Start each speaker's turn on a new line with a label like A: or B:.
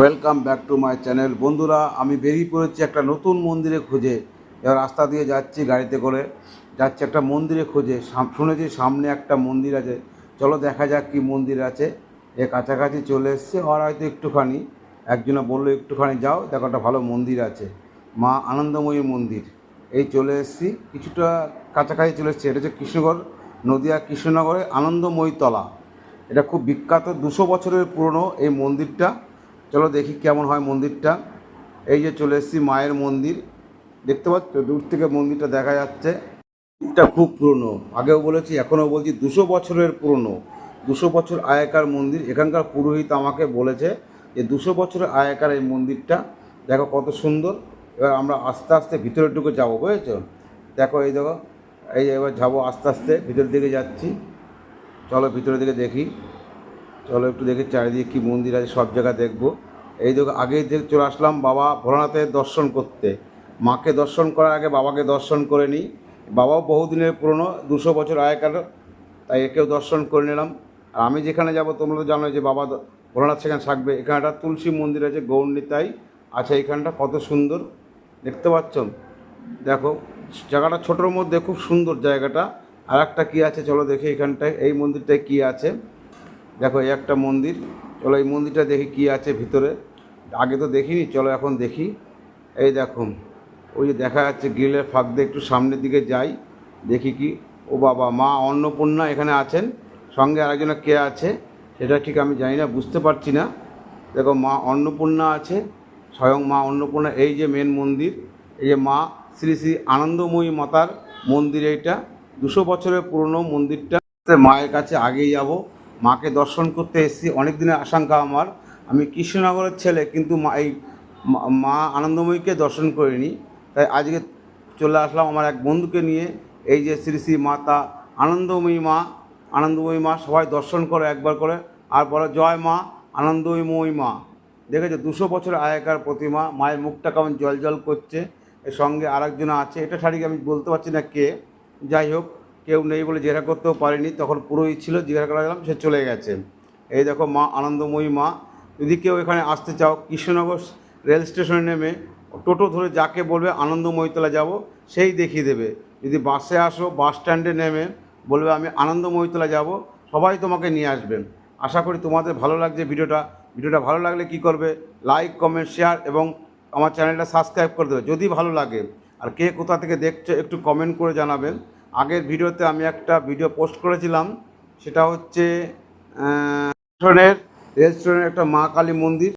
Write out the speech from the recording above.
A: Welcome back to my channel বন্ধুরা, আমি বেরিয়ে পড়েছি একটা নতুন মন্দিরে খুঁজে। এবার রাস্তা দিয়ে যাচ্ছি গাড়িতে করে। যাচ্ছি একটা মন্দিরে খুঁজে। শুনেছি সামনে একটা মন্দির আছে। চলো দেখা যাক কি মন্দির আছে। এ কাছাকাছি চলে এসছে। আর হয়তো একটুখানি একজনে বলল, একটুখানি যাও, দেখো একটা ভালো মন্দির আছে। মা আনন্দময়ী মন্দির। এই চলে এসেছি। কিছুটা কাছাকাছি চলে এসেছি। এটা হচ্ছে কৃষ্ণগড়, নদিয়া কৃষ্ণনগরে আনন্দময়ী তলা এটা খুব বিখ্যাত। দুশো বছরের পুরনো এই মন্দিরটা। চলো দেখি কেমন হয় মন্দিরটা। এই যে চলে এসেছি মায়ের মন্দির। দেখতে পাচ্ছ? দূর থেকে মন্দিরটা দেখা যাচ্ছে। এটা খুব পুরনো। আগেও বলেছি, এখনও বলছি, দুশো বছরের পুরনো। দুশো বছর আয়কার মন্দির। এখানকার পুরোহিত আমাকে বলেছে যে দুশো বছরের আয়কার এই মন্দিরটা, দেখো কত সুন্দর। এবার আমরা আস্তে আস্তে ভিতরের দিকে যাব, বুঝেছ? দেখো এই দেখো, এই এবার যাব আস্তে আস্তে ভিতরের দিকে যাচ্ছি। চলো ভিতরের দিকে দেখি। চলো একটু দেখি চারিদিকে কী মন্দির আছে, সব জায়গা দেখব। এই দেখো আগেই দেখ চলে আসলাম বাবা ভোলানাথের দর্শন করতে। মাকে দর্শন করার আগে বাবাকে দর্শন করে নিই। বাবাও বহুদিনের পুরনো, দুশো বছর আগেকার, তাই একেও দর্শন করে নিলাম। আর আমি যেখানে যাব তোমরা তো জানো যে বাবা ভোলানাথ সেখানে থাকবে। এখানে একটা তুলসী মন্দির আছে, গৌরনীতাই। আছে এখানটা কত সুন্দর। দেখতে পাচ্ছ? দেখো, জায়গাটা ছোটোর মধ্যে খুব সুন্দর জায়গাটা। আর একটা কী আছে? চলো দেখি এখানটায়, এই মন্দিরটায় কী আছে? দেখো, এই একটা মন্দির। চলো এই মন্দিরটা দেখি কি আছে ভিতরে। আগে তো দেখিনি, চলো এখন দেখি। এই দেখো, ওই যে দেখা যাচ্ছে গ্রিলের ফাঁক দিয়ে একটু সামনের দিকে যাই, দেখি কি। ও বাবা, মা অন্নপূর্ণা এখানে আছেন। সঙ্গে আরেকজন কে আছে, সেটা ঠিক আমি জানি না, বুঝতে পারছি না। দেখো, মা অন্নপূর্ণা আছে, স্বয়ং মা অন্নপূর্ণা, এই যে মেন মন্দির, এই যে মা শ্রী শ্রী আনন্দময়ী মাতার মন্দির এইটা। দুশো বছরের পুরনো মন্দিরটা। মায়ের কাছে আগেই যাব। মাকে দর্শন করতে এসেছি। অনেক দিনের আশঙ্কা আমার। আমি কৃষ্ণনগরের ছেলে, কিন্তু মা এই মা- আনন্দময়ীকে দর্শন করিনি। তাই আজকে চলে আসলাম আমার এক বন্ধুকে নিয়ে। এই যে শ্রী শ্রী মাতা আনন্দময়ী মা আনন্দময়ী মা, সবাই দর্শন করে একবার করে। আর বলে, জয় মা, আনন্দময়ী মা। দেখেছ, দুশো বছর আগেকার প্রতিমা, মায়ের মুখটা কেমন জল জল করছে। এর সঙ্গে আরেকজন আছে। এটা শাড়ি আমি বলতে পারছি না কে। যাই হোক কেউ নেই বলে জেরা করতেও পারিনি। তখন পুরোই ছিল, জিজ্ঞাসা করা গেলাম, সে চলে গেছে। এই দেখো মা, আনন্দময়ী মা, যদি কেউ এখানে আসতে চাও, কৃষ্ণনগর রেল স্টেশনে নেমে টোটো ধরে যাকে বলবে, আনন্দময়ীতলা যাব, সেই দেখিয়ে দেবে। যদি বাসে আসো, বাস স্ট্যান্ডে নেমে বলবে, আমি আনন্দময়ীতলা যাব, সবাই তোমাকে নিয়ে আসবেন আশা করি তোমাদের ভালো লাগছে ভিডিওটা। ভিডিওটা ভালো লাগলে কি করবে? লাইক, কমেন্ট, শেয়ার এবং আমার চ্যানেলটা সাবস্ক্রাইব করে দেবে, যদি ভালো লাগে। আর কে কোথা থেকে দেখছ, একটু কমেন্ট করে জানাবেন। আগের ভিডিওতে আমি একটা ভিডিও পোস্ট করেছিলাম সেটা হচ্ছে রেস্টুরেন্টের একটা মা কালী মন্দির।